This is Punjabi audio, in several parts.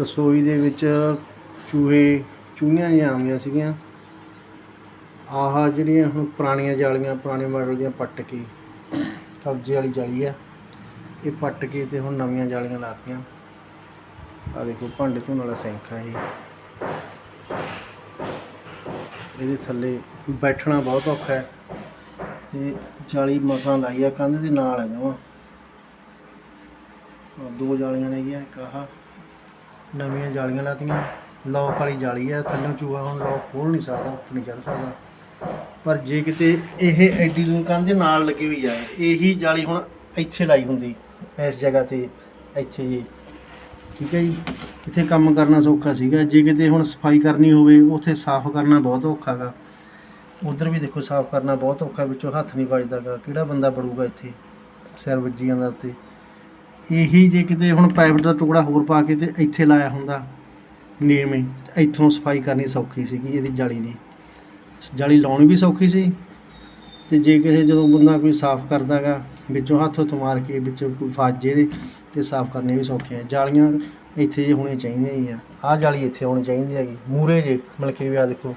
ਰਸੋਈ ਦੇ ਵਿੱਚ ਚੂਹੇ, ਚੂਹੀਆਂ ਜਿਹੀਆਂ ਆਉਂਦੀਆਂ ਸੀਗੀਆਂ। ਆਹ ਜਿਹੜੀਆਂ ਹੁਣ ਪੁਰਾਣੀਆਂ ਜਾਲੀਆਂ, ਪੁਰਾਣੇ ਮਾਡਲ ਦੀਆਂ ਪੱਟ ਕੇ ਕਬਜੇ ਵਾਲੀ ਜਾਲੀ ਆ, ਇਹ ਪੱਟ ਕੇ ਤੇ ਹੁਣ ਨਵੀਆਂ ਜਾਲੀਆਂ ਲਾਤੀਆਂ। ਆ ਦੇਖੋ, ਭਾਂਡੇ ਧੋਣ ਵਾਲਾ ਸਿੰਕ ਆ ਇਹ। ਇਹਦੇ ਥੱਲੇ ਬੈਠਣਾ ਬਹੁਤ ਔਖਾ ਹੈ। ਤੇ ਜਾਲੀ ਮਸਾਂ ਲਾਈ ਆ, ਕੰਧ ਦੇ ਨਾਲ ਆ ਜਮਾਂ ਦੋ ਜਾਲੀਆਂ ਨੇ ਇੱਕ ਆਹ। ਨਵੀਆਂ ਜਾਲੀਆਂ ਲਾਤੀਆਂ। ਲੌਕ ਵਾਲੀ ਜਾਲੀ ਹੈ, ਥੱਲੋਂ ਚੂਹਾ ਹੁਣ ਲੌਕ ਖੋਲ ਨਹੀਂ ਸਕਦਾ, ਉੱਪਰ ਨਹੀਂ ਚੜ ਸਕਦਾ। ਪਰ ਜੇ ਕਿਤੇ ਇਹ ਐਡੀ ਦੂਰ ਕੰਧ ਦੇ ਨਾਲ ਲੱਗੀ ਹੋਈ ਆ, ਇਹੀ ਜਾਲੀ ਹੁਣ ਇੱਥੇ ਲਾਈ ਹੁੰਦੀ, ਇਸ ਜਗ੍ਹਾ ਤੇ, ਇੱਥੇ ਜੀ ਠੀਕ ਹੈ ਜੀ? ਇੱਥੇ ਕੰਮ ਕਰਨਾ ਸੌਖਾ ਸੀਗਾ। ਜੇ ਕਿਤੇ ਹੁਣ ਸਫ਼ਾਈ ਕਰਨੀ ਹੋਵੇ, ਉੱਥੇ ਸਾਫ਼ ਕਰਨਾ ਬਹੁਤ ਔਖਾ ਗਾ। ਉਧਰ ਵੀ ਦੇਖੋ ਸਾਫ਼ ਕਰਨਾ ਬਹੁਤ ਔਖਾ, ਵਿੱਚੋਂ ਹੱਥ ਨਹੀਂ ਵੱਜਦਾ ਗਾ ਕਿਹੜਾ ਬੰਦਾ ਬੜੂਗਾ ਇੱਥੇ? ਸਿਰ ਵੱਜੀ ਜਾਂਦਾ ਉੱਤੇ। ਇਹੀ ਜੇ ਕਿਤੇ ਹੁਣ ਪਾਈਪ ਦਾ ਟੁਕੜਾ ਹੋਰ ਪਾ ਕੇ ਤੇ ਇੱਥੇ ਲਾਇਆ ਹੁੰਦਾ ਨੀਵੇਂ ਇੱਥੋਂ ਸਫ਼ਾਈ ਕਰਨੀ ਸੌਖੀ ਸੀਗੀ ਇਹਦੀ ਜਾਲੀ ਦੀ। ਜਾਲੀ ਲਾਉਣੀ ਵੀ ਸੌਖੀ ਸੀ, ਤੇ ਜੇ ਕਿਸੇ ਜਦੋਂ ਬੰਦਾ ਕੋਈ ਸਾਫ਼ ਕਰਦਾਗਾ, ਵਿੱਚੋਂ ਹੱਥ ਹੱਥ ਮਾਰ ਕੇ ਵਿੱਚੋਂ ਕੋਈ ਫਾਜੇ ਦੇ ਇਹਦੇ ਤੇ ਸਾਫ਼ ਕਰਨੇ ਵੀ ਸੌਖੇ ਆ। ਜਾਲੀਆਂ ਇੱਥੇ ਜੇ ਹੋਣੀਆਂ ਚਾਹੀਦੀਆਂ ਹੀ ਆ। ਆਹ ਜਾਲੀ ਇੱਥੇ ਹੋਣੀ ਚਾਹੀਦੀ ਹੈਗੀ ਮੂਰੇ ਜੇ, ਮਤਲਬ ਕਿ ਵੀ ਆ ਦੇਖੋ।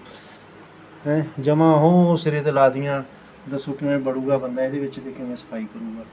ਹੈ, ਜਮਾ ਹੋ ਸਿਰੇ ਤੇ ਲਾਦੀਆਂ ਦੱਸੋ ਕਿਵੇਂ ਬੜੂਗਾ ਬੰਦਾ ਇਹਦੇ ਵਿੱਚ ਤੇ ਕਿਵੇਂ ਸਫ਼ਾਈ ਕਰੂਗਾ।